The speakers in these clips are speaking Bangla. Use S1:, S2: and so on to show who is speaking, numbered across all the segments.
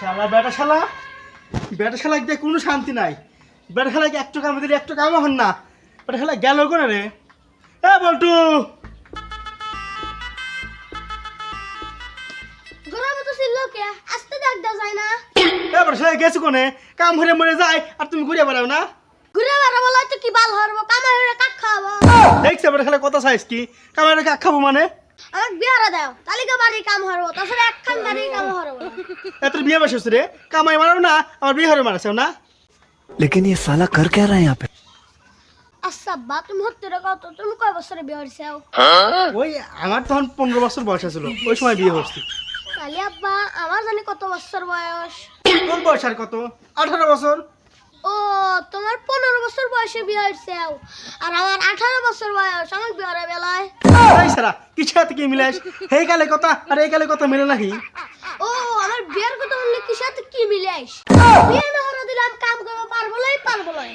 S1: শালা বেটা শালা। বেটা শালা দিয়ে কোনো শান্তি নাই। বেটা শালা একটু কামে দিলে একটু কামও হন না? বেটা শালা গেল কোনে রে? এ বল্টু!
S2: ঘোরার মতো ছিল কে আসতে দাও যায় না।
S1: এ বেটা শালা গেছে কোনে? কাম হরে মরে যায় আর তুমি ঘুরে বেড়াও না।
S2: ঘুরে বেড়াবো লয় তো কি বাল হরবো কামাই কাক খাওয়াবো।
S1: দেখছে বেটা শালা কত সাইজ কি? কামারে কাক খাব মানে?
S2: আমাকে বিয়ারা দাও তালিকা বাড়ি কাম হরবো তাছাড়া একখান বাড়ি কাম হরবো না।
S1: এত বিয়ে বসে রে কামাই মারাও না আমার বিয়ে হরে মারাছেও না
S3: लेकिन ये साला कर क्या रहा है यहाँ पे
S2: আচ্ছা বা তুমি হতে রে কত তুমি কয় বছরে বিয়ে হইছাও
S1: ওই আমার তখন পনেরো বছর বয়স ছিল ওই সময় বিয়ে করছি
S2: তাহলে আব্বা আমার জানি কত বছর বয়স
S1: তোর বয়স আর কত আঠারো বছর
S2: ও তোমার পনেরো বছর বয়সে বিয়ে হইছাও আর আমার আঠারো বছর বয়স আমার বিয়ে বেলায়।
S1: সারা কিছু হাতে কি মিলাস? এই কালে কথা আর এই কালে কথা মিলে নাকি?
S2: ও আমার বিয়ের কথা বললে কি সাথে কি মিলে আইস বিয়ে না হরা দিলাম কাম করব পারব লাই পারব লাই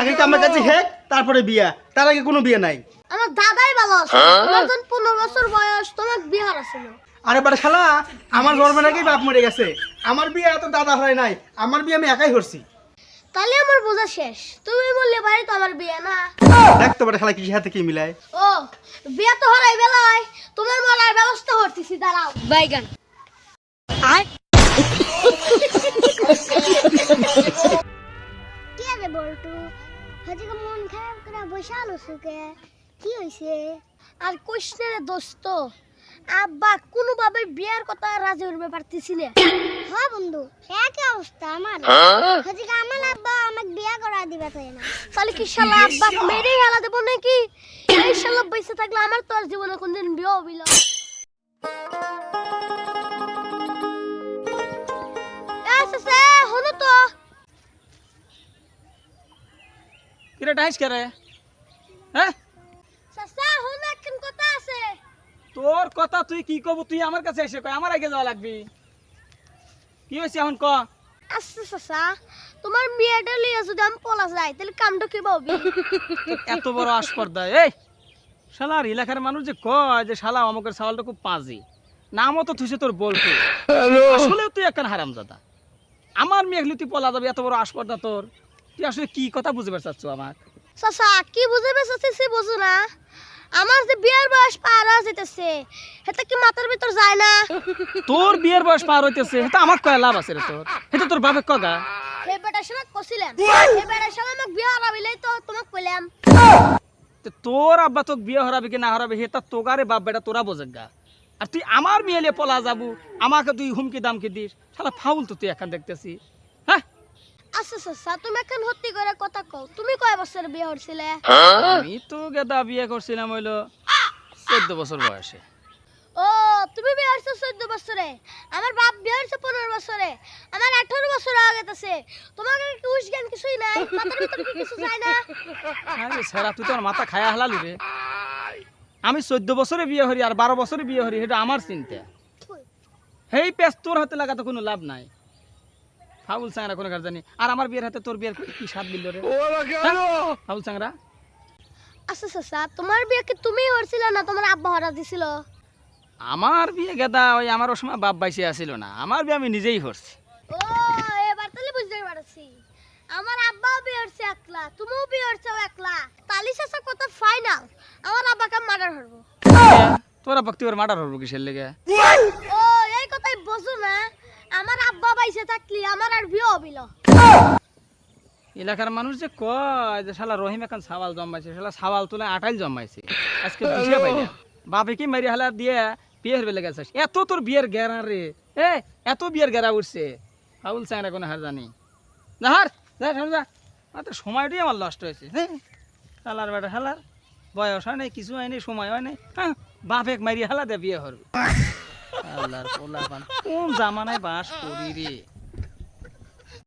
S1: আগে কামের কাছে হেক তারপরে বিয়া? তার আগে কোনো বিয়ে নাই?
S2: আমার দাদাই ভালো আছে। তোমার যখন পনেরো বছর বয়স তোমার বিয়ে হারাছিল
S1: আরে বারে শালা আমার জন্মের আগেই বাপ মরে গেছে? আমার বিয়ে এত দাদা হয় নাই আমার বিয়ে আমি একাই করছি।
S2: তাহলে আমার বোঝা শেষ। তুমি বললে বাড়ি তো আমার বিয়ে না।
S1: দেখতে পারে শালা কিছু হাতে কি মিলায়?
S2: ও বিয়ে তো হরাই বেলায়। তোমার মরার ব্যবস্থা করতেছি দাঁড়াও। বাইগান। কি রে বলটু? হচ্ছে মন খারাপ করে বসে আলো সুকে কি হইছে? আর কৃষ্ণের দোস্ত। আব্বা কোনোভাবে বিয়ার কথা রাজি উঠবে পারতেছি না। হ্যাঁ বন্ধু একই অবস্থা আমার। হচ্ছে আমার আব্বা আমাকে বিয়া করা দিবে তাই না? তাহলে কি শালা আব্বা মেরে হেলা দেবো নাকি? এই শালা বেঁচে থাকলে আমার তো আর জীবনে কোনদিন বিয়ে হবিল হলো তো।
S4: কিরে ডাইস কে রে? হ্যাঁ?
S2: চাচা হলো একখান কথা।
S4: তোর কথা তুই কি কব তুই আমার কাছে এসে কয় আমার আগে যাওয়া লাগবি। কি হয়েছে এখন ক?
S2: আচ্ছা চাচা তোমার মেয়েটা লিয়ে যদি আমি পলা যাই তাহলে কামটা কি পাবি
S4: এত বড় আসপর্দা এই! শালার এলাকার মানুষ যে কয় যে শালা অমকের সাওয়ালটা খুব পাজি। নামও তো থুসে তোর বলতো আসলেও তুই একখান হারাম দাদা আমার মেয়ে তুই পলা যাবে এত বড় আসপর্দা তোর। তুই আসলে কি কথা বুঝতে পারছ আমার
S2: চাচা কি বুঝে বেঁচেছি বুঝো না। আমার যে বিয়ের বয়স পার হয়ে যেতেছে এটা কি মাথার ভিতর যায় না?
S4: তোর বিয়ের বয়স পার হইতেছে এটা আমার কয় লাভ আছে রে তোর। এটা তোর বাপে কগা
S2: হে বেটার সময় কছিলেন। হে বেটার সময় আমাকে বিয়ে হারাবিলেই তো তোমাকে কইলাম।
S4: তো তোর আব্বা তোকে বিয়ে হরাবে কি না হরাবে সেটা তোগারে বাপ বেটা তোরা বোঝে গা। আর তুই আমার মেয়েলে পলা যাবু আমাকে তুই হুমকি দামকি দিস শালা ফাউল তো তুই এখন দেখতেছি হ্যাঁ
S2: আচ্ছা তুমি এখন সত্যি করে কথা কও তুমি কয় বছর বিয়ে হচ্ছিলে
S4: আমি তো গেদা বিয়ে করছিলাম হইল চোদ্দ বছর বয়সে।
S2: ও তুমি বিয়ে হচ্ছে চোদ্দ বছরে? আমার বাপ বিয়ে হচ্ছে পনেরো বছরে। আমার আঠারো বছর আগে গেছে। তোমার কি উস জ্ঞান কিছুই নাই? মাথার ভিতর কি কিছু যায় না?
S4: আরে সেরা তুই তোর মাথা খায়া হালালু রে। আমি চোদ্দ বছরে বিয়ে হরি আর বারো বছরে বিয়ে হরি এটা আমার চিন্তা। হেই পেস তোর হাতে লাগাতে কোনো লাভ নাই। ফাউল চাংরা কোনো কার জানি। আর আমার বিয়ের হাতে তোর বিয়ের কি স্বাদ দিল রে? হ্যাঁ? ফাউল চাংরা
S2: আচ্ছা চাচা তোমার বিয়ে কি তুমি হচ্ছিল না তোমার আব্বা হরা দিছিল?
S4: আমার বিয়ে গেদা ওই আমার ও সময় বাপ বাইসে আসিল না। আমার বিয়ে আমি নিজেই করছি
S2: ও এবার তাহলে বুঝতে পারছি। আমার আব্বাও বিয়ে হচ্ছে একলা তুমিও বিয়ে হচ্ছে একলা। তালি চাচা কত ফাইনাল আমার আব্বাকে মার্ডার করব।
S4: তোরা ভক্তি ওর মার্ডার হব কিসের লেগে?
S2: ও এই কথাই বোঝো না। আব্বা বাইসে থাকলি আমার আর বিয়ে হবিল
S4: এলাকার মানুষ যে কয় যে শালা রহিম এখন সাওয়াল জন্মাইছে শালা সাওয়াল তুলে আটাইল জন্মাইছে। আজকে দিশে পাইলে। বাপে কি মারি হালা দিয়ে বিয়ে হরবে লেগেছে এত তোর বিয়ের গেরা রে। এ এত বিয়ের গেরা উঠছে। ফাউল চাংরা কোনো হার জানি। না হার যা যা, মাত্র সময়টাই আমার নষ্ট হয়েছে। হ্যাঁ হালার বেটা হালার বয়স হয় নাই কিছু হয় নাই সময় হয় নাই। হ্যাঁ বাপেক মারি হালা দে বিয়ে হরবে আল্লাহর পোলা কোন জামানায় বাস করি রে?